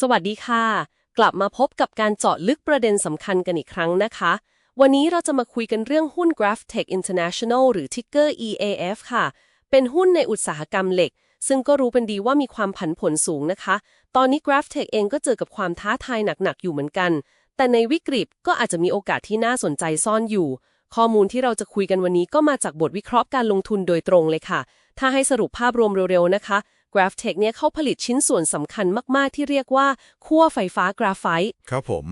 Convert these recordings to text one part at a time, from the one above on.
สวัสดีค่ะ กลับมาพบกับการเจาะลึกประเด็นสำคัญกันอีกครั้งนะคะ วันนี้เราจะมาคุยกันเรื่องหุ้น GraphTech International หรือ ticker EAF ค่ะ เป็นหุ้นในอุตสาหกรรมเหล็ก ซึ่งก็รู้เป็นดีว่ามีความผันผวนสูงนะคะ ตอนนี้ GraphTech เองก็เจอกับความท้าทายหนักๆอยู่เหมือนกัน แต่ในวิกฤตก็อาจจะมีโอกาสที่น่าสนใจซ่อนอยู่ ข้อมูลที่เราจะคุยกันวันนี้ก็มาจากบทวิเคราะห์การลงทุนโดยตรงเลยค่ะ ถ้าให้สรุปภาพรวมเร็วๆนะคะ GraphTech เนี่ยเขาผลิตชิ้นส่วนสำคัญมากๆ ที่เรียกว่าขั้วไฟฟ้ากราไฟต์ครับผม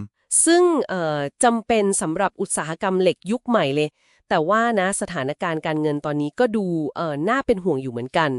ซึ่งเอ่อจำเป็นสำหรับอุตสาหกรรมเหล็กยุคใหม่เลย แต่ว่านะสถานการณ์การเงินตอนนี้ก็ดูเอ่อน่าเป็นห่วงอยู่เหมือนกัน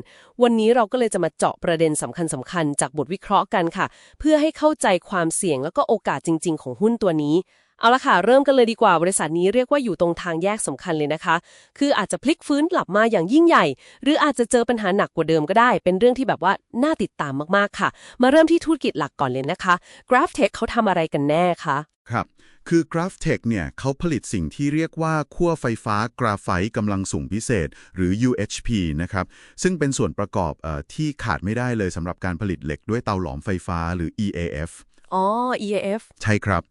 วันนี้เราก็เลยจะมาเจาะประเด็นสำคัญสำคัญๆจากบทวิเคราะห์กันค่ะ เพื่อให้เข้าใจความเสี่ยงแล้วก็โอกาสจริง ๆ ของหุ้นตัวนี้ เอาละค่ะ เริ่มกันเลยดีกว่าบริษัทนี้เรียกว่าอยู่ตรงทางแยกสำคัญเลยนะคะ คืออาจจะพลิกฟื้นกลับมาอย่างยิ่งใหญ่ หรืออาจจะเจอปัญหาหนักกว่าเดิมก็ได้ เป็นเรื่องที่แบบว่าน่าติดตามมากๆค่ะ มาเริ่มที่ธุรกิจหลักก่อนเลยนะคะ GraphTech เขาทำอะไรกันแน่คะครับ คือ GraphTech เนี่ยเขาผลิตสิ่งที่เรียกว่าขั้วไฟฟ้ากราไฟต์กำลังสูงพิเศษ หรือ UHP นะครับ ซึ่งเป็นส่วนประกอบอที่ขาดไม่ได้เลยสำหรับการผลิตเหล็กด้วยเตาหลอมไฟฟ้าหรือ EAF อ๋อ EAF ใช่ครับ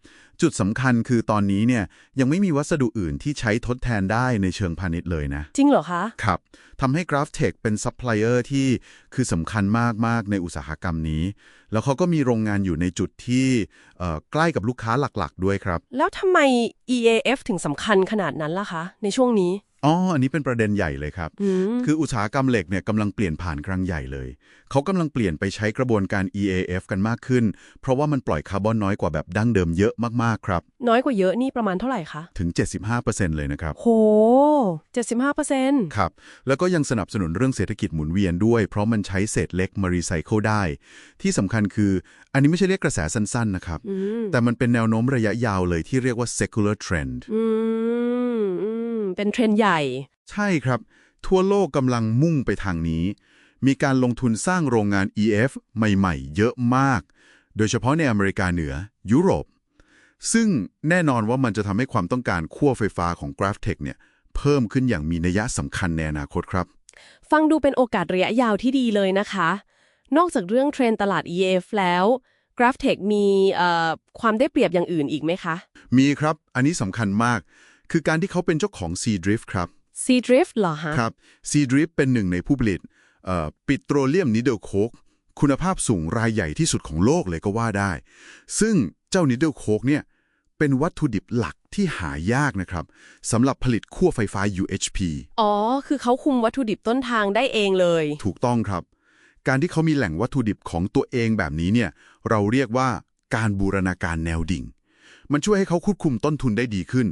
จุดสำคัญคือตอนนี้เนี่ยยังไม่มีวัสดุอื่นที่ใช้ทดแทนได้ในเชิงพาณิชย์เลยนะ จริงเหรอคะ ครับทำให้ GraphTech เป็นซัพพลายเออร์ที่คือสำคัญมาก ๆ ในอุตสาหกรรมนี้ แล้วเขาก็มีโรงงานอยู่ในจุดที่เอ่อใกล้กับลูกค้าหลักๆ ด้วยครับ แล้วทำไม EAF ถึงสำคัญขนาดนั้นล่ะคะ ในช่วงนี้ อ๋อ อันนี้เป็นประเด็นใหญ่เลยครับอืมคืออุตสาหกรรมเหล็กเนี่ยกำลังเปลี่ยนผ่านครั้งใหญ่เลย เขากำลังเปลี่ยนไปใช้กระบวนการ EAF กันมากขึ้น เพราะว่ามันปล่อยคาร์บอนน้อยกว่าแบบดั้งเดิมเยอะมากๆครับ น้อยกว่าเยอะนี่ประมาณเท่าไหร่คะ ถึง 75%เลยนะครับ โห 75เปอร์เซ็นต์ครับ แล้วก็ยังสนับสนุนเรื่องเศรษฐกิจหมุนเวียนด้วย เพราะมันใช้เศษเหล็กมารีไซเคิลได้ ที่สำคัญคือ อันนี้ไม่ใช่เรียกกระแสสั้นๆนะครับอืมแต่มันเป็นแนวโน้มระยะยาวเลยที่เรียกว่า secular trend อืมอืม เป็นเทรนด์ใหญ่ ใช่ครับ ทั่วโลกกำลังมุ่งไปทางนี้ มีการลงทุนสร้างโรงงาน EF ใหม่ๆ เยอะมาก โดยเฉพาะในอเมริกาเหนือ ยุโรป ซึ่งแน่นอนว่ามันจะทำให้ความต้องการขั้วไฟฟ้าของ GraphTech เนี่ยเพิ่มขึ้นอย่างมีนัยสำคัญในอนาคตครับ ฟังดูเป็นโอกาสระยะยาวที่ดีเลยนะคะ นอกจากเรื่องเทรนด์ตลาด EAF แล้ว GraphTech มีเอ่อความได้เปรียบอย่างอื่นอีกไหมคะ มีครับ อันนี้สำคัญมาก คือการที่เขาเป็นเจ้าของ Sea Drift ครับ Sea Drift เหรอฮะ ครับ Sea Drift เป็นหนึ่งในผู้ผลิตปิโตรเลียมนิเดลโคกคุณภาพสูงรายใหญ่ที่สุดของโลกเลยก็ว่าได้ ซึ่งเจ้านิเดลโคกเนี่ยเป็นวัตถุดิบหลักที่หายากนะครับสำหรับผลิตขั้วไฟฟ้า UHP อ๋อ คือเขาคุมวัตถุดิบต้นทางได้เองเลย ถูกต้องครับ การที่เขามีแหล่งวัตถุดิบของตัวเองแบบนี้เนี่ยเราเรียกว่าการบูรณาการแนวดิ่ง มันช่วยให้เขาควบคุมต้นทุนได้ดีขึ้น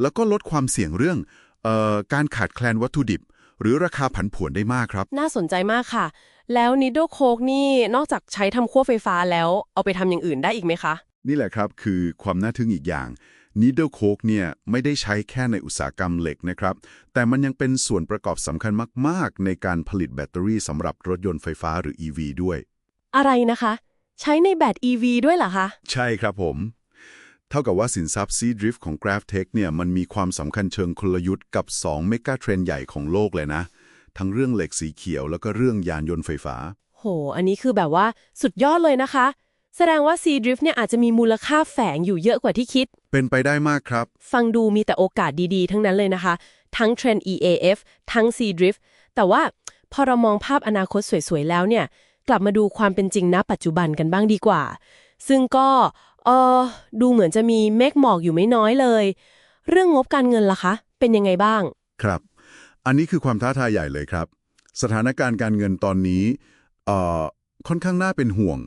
แล้วก็ลดความเสี่ยงเรื่องเออการขาดแคลนวัตถุดิบ หรือราคาผันผวนได้มากครับ น่าสนใจมากค่ะ แล้ว Needle Coke นี่นอกจากใช้ทำขั้วไฟฟ้าแล้วเอาไปทำอย่างอื่นได้อีกไหมคะ นี่แหละครับคือความน่าทึ่งอีกอย่าง Needle Coke เนี่ยไม่ได้ใช้แค่ในอุตสาหกรรมเหล็กนะครับ แต่มันยังเป็นส่วนประกอบสำคัญมาก ๆ ในการผลิตแบตเตอรี่สำหรับรถยนต์ไฟฟ้าหรือ EV ด้วย อะไรนะคะ ใช้ในแบต EV ด้วยเหรอคะ ใช่ครับผม เท่ากับว่าสินทรัพย์ Sea Drift ของ GraphTech เนี่ยมันมีความสำคัญเชิงกลยุทธ์กับ 2 เมกะเทรนด์ใหญ่ของโลกเลยนะ ทั้งเรื่องเหล็กสีเขียวแล้วก็เรื่องยานยนต์ไฟฟ้า โห อันนี้คือแบบว่าสุดยอดเลยนะคะ แสดงว่า Sea Drift เนี่ยอาจจะมีมูลค่าแฝงอยู่เยอะกว่าที่คิด เป็นไปได้มากครับ ฟังดูมีแต่โอกาสดีๆ ทั้งนั้นเลยนะคะ ทั้งเทรนด์ EAF ทั้ง Sea Drift แต่ว่าพอเรามองภาพอนาคตสวยๆแล้วเนี่ยกลับมาดูความเป็นจริงณปัจจุบันกันบ้างดีกว่า ซึ่งก็ เออดูเหมือนจะมีเมฆหมอกอยู่ไม่น้อยเลย เรื่องงบการเงินล่ะคะ เป็นยังไงบ้าง ครับ อันนี้คือความท้าทายใหญ่เลยครับ สถานการณ์การเงินตอนนี้เอ่อค่อนข้างน่าเป็นห่วง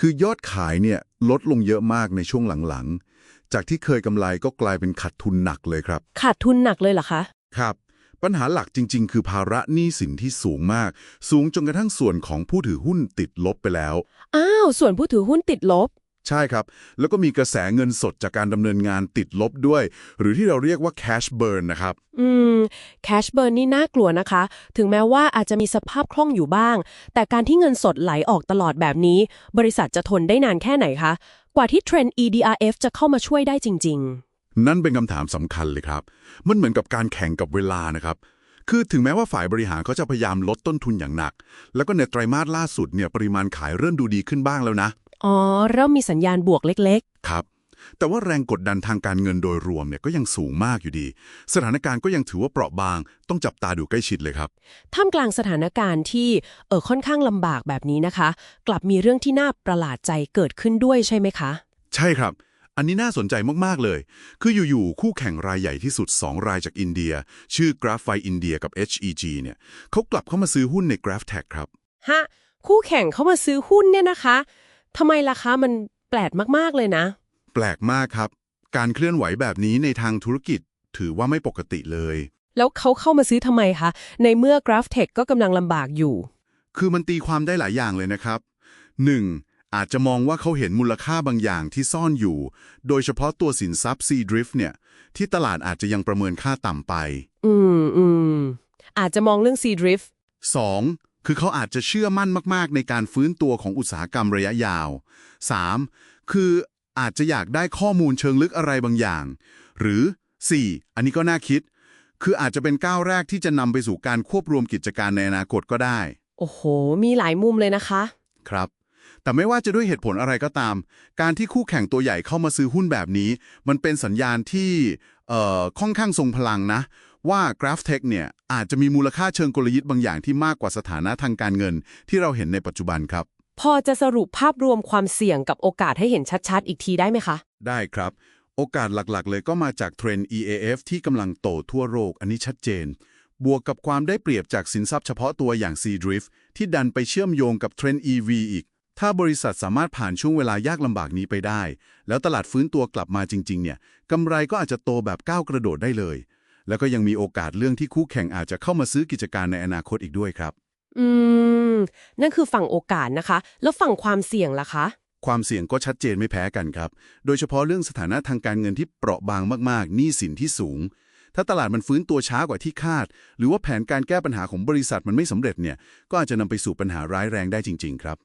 คือยอดขายเนี่ยลดลงเยอะมากในช่วงหลังๆ จากที่เคยกำไรก็กลายเป็นขาดทุนหนักเลยครับ ขาดทุนหนักเลยเหรอคะ ครับ ปัญหาหลักจริง ๆ คือภาระหนี้สินที่สูงมาก สูงจนกระทั่งส่วนของผู้ถือหุ้นติดลบไปแล้ว อ้าว ส่วนผู้ถือหุ้นติดลบ ใช่ครับ แล้วก็มีกระแสเงินสดจากการดำเนินงานติดลบด้วย หรือที่เราเรียกว่า cash burn นะครับ อืม cash burn นี่น่ากลัวนะคะ ถึงแม้ว่าอาจจะมีสภาพคล่องอยู่บ้าง แต่การที่เงินสดไหลออกตลอดแบบนี้ บริษัทจะทนได้นานแค่ไหนคะ กว่าที่เทรนด์ EDRF จะเข้ามาช่วยได้จริงนั่นเป็นคำถามสำคัญเลยครับ มันเหมือนกับการแข่งกับเวลานะครับคือถึงแม้ว่าฝ่ายบริหารเขาจะพยายามลดต้นทุนอย่างหนัก แล้วก็ในไตรมาสล่าสุดเนี่ยปริมาณขายเริ่มดูดีขึ้นบ้างแล้วนะๆ อ๋อเริ่มมีสัญญาณบวกเล็กครับ แต่ว่าแรงกดดันทางการเงินโดยรวมเนี่ยก็ยังสูงมากอยู่ดี สถานการณ์ก็ยังถือว่าเปราะบาง ต้องจับตาดูใกล้ชิดเลยครับ ๆ ท่ามกลางสถานการณ์ที่เออค่อนข้างลำบากแบบนี้นะคะ กลับมีเรื่องที่น่าประหลาดใจเกิดขึ้นด้วยใช่ไหมคะ ใช่ครับ อันนี้น่าสนใจมาก ๆ เลย คืออยู่ๆคู่แข่งรายใหญ่ที่สุด 2 รายจากอินเดีย ชื่อ Graphite India กับ HEG เนี่ยเขากลับเข้ามาซื้อหุ้นใน GraphTech ครับ ฮะ คู่แข่งเข้ามาซื้อหุ้นเนี่ยนะคะ ทำไมล่ะคะมันแปลกมากๆเลยนะ แปลกมากครับ การเคลื่อนไหวแบบนี้ในทางธุรกิจถือว่าไม่ปกติเลย แล้วเขาเข้ามาซื้อทำไมคะ ในเมื่อ GraphTech ก็กำลังลำบากอยู่ คือมันตีความได้หลายอย่างเลยนะครับ 1. อาจจะมองว่าเขาเห็นมูลค่าบางอย่างที่ซ่อนอยู่ โดยเฉพาะตัวสินทรัพย์ C Drift เนี่ย ที่ตลาดอาจจะยังประเมินค่าต่ำไป อืมอืมอาจจะมองเรื่อง C Drift 2. คือเขาอาจจะเชื่อมั่นมากๆ ในการฟื้นตัวของอุตสาหกรรมระยะยาว 3. คืออาจจะอยากได้ข้อมูลเชิงลึกอะไรบางอย่าง หรือ 4. อันนี้ก็น่าคิด คืออาจจะเป็นก้าวแรกที่จะนำไปสู่การควบรวมกิจการในอนาคตก็ได้ โอ้โห มีหลายมุมเลยนะคะ ครับ แต่ไม่ว่าจะด้วยเหตุผลอะไรก็ตาม การที่คู่แข่งตัวใหญ่เข้ามาซื้อหุ้นแบบนี้ มันเป็นสัญญาณที่เอ่อค่อนข้างทรงพลังนะ ว่า GraphTech เนี่ยอาจจะมีมูลค่าเชิงกลยุทธ์บางอย่างที่มากกว่าสถานะทางการเงิน ที่เราเห็นในปัจจุบันครับ พอจะสรุปภาพรวมความเสี่ยงกับโอกาสให้เห็นชัดๆ อีกทีได้ไหมคะ ได้ครับ โอกาสหลักๆ เลยก็มาจากเทรนด์ EAF ที่กำลังโตทั่วโลกอันนี้ชัดเจน บวกกับความได้เปรียบจากสินทรัพย์เฉพาะตัวอย่าง C Drift ที่ดันไปเชื่อมโยงกับเทรนด์ EV อีกถ้าบริษัทสามารถผ่านช่วงเวลายากลำบากนี้ไปได้ แล้วตลาดฟื้นตัวกลับมาจริง ๆ เนี่ยกำไรก็อาจจะโตแบบก้าวกระโดดได้เลย แล้วก็ยังมีโอกาสเรื่องที่คู่แข่งอาจจะเข้ามาซื้อกิจการในอนาคตอีกด้วยครับ อืม นั่นคือฝั่งโอกาสนะคะ แล้วฝั่งความเสี่ยงล่ะคะ ความเสี่ยงก็ชัดเจนไม่แพ้กันครับ โดยเฉพาะเรื่องสถานะทางการเงินที่เปราะบางมากๆหนี้สินที่สูง ถ้าตลาดมันฟื้นตัวช้ากว่าที่คาด หรือว่าแผนการแก้ปัญหาของบริษัทมันไม่สำเร็จเนี่ย ก็อาจจะนำไปสู่ปัญหาร้ายแรงได้จริง ๆ ครับ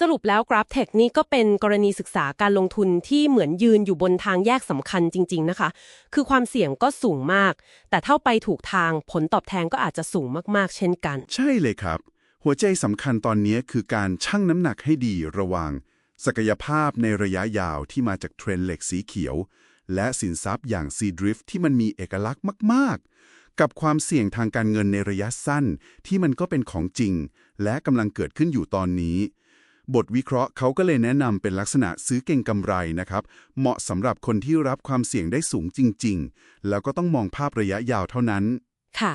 สรุปแล้ว GraphTech นี่ก็เป็นกรณีศึกษาการลงทุนที่เหมือนยืนอยู่บนทางแยกสำคัญจริง ๆนะคะ คือความเสี่ยงก็สูงมาก แต่ถ้าไปถูกทางผลตอบแทนก็อาจจะสูงมากๆ เช่นกัน ใช่เลยครับ หัวใจสำคัญตอนนี้คือการชั่งน้ำหนักให้ดีระหว่าง ศักยภาพในระยะยาวที่มาจากเทรนด์เหล็กสีเขียว และสินทรัพย์อย่าง C Drift ที่มันมีเอกลักษณ์มากๆ กับความเสี่ยงทางการเงินในระยะสั้น ที่มันก็เป็นของจริง และกำลังเกิดขึ้นอยู่ตอนนี้ บทวิเคราะห์เขาก็เลยแนะนำเป็นลักษณะซื้อเก่งกำไรนะครับ เหมาะสำหรับคนที่รับความเสี่ยงได้สูงจริง ๆ แล้วก็ต้องมองภาพระยะยาวเท่านั้น ค่ะ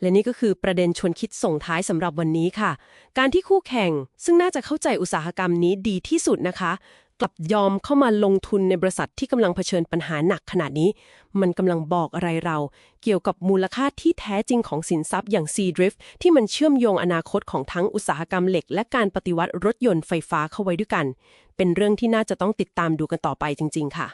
และนี่ก็คือประเด็นชวนคิดส่งท้ายสำหรับวันนี้ค่ะ การที่คู่แข่งซึ่งน่าจะเข้าใจอุตสาหกรรมนี้ดีที่สุดนะคะ กลับยอมเข้ามาลงทุนในบริษัทที่กำลังเผชิญปัญหาหนักขนาดนี้ มันกำลังบอกอะไรเรา เกี่ยวกับมูลค่าที่แท้จริงของสินทรัพย์อย่าง C Drift ที่มันเชื่อมโยงอนาคตของทั้งอุตสาหกรรมเหล็ก และการปฏิวัติรถยนต์ไฟฟ้าเข้าไว้ด้วยกัน เป็นเรื่องที่น่าจะต้องติดตามดูกันต่อไปจริง ๆ ค่ะ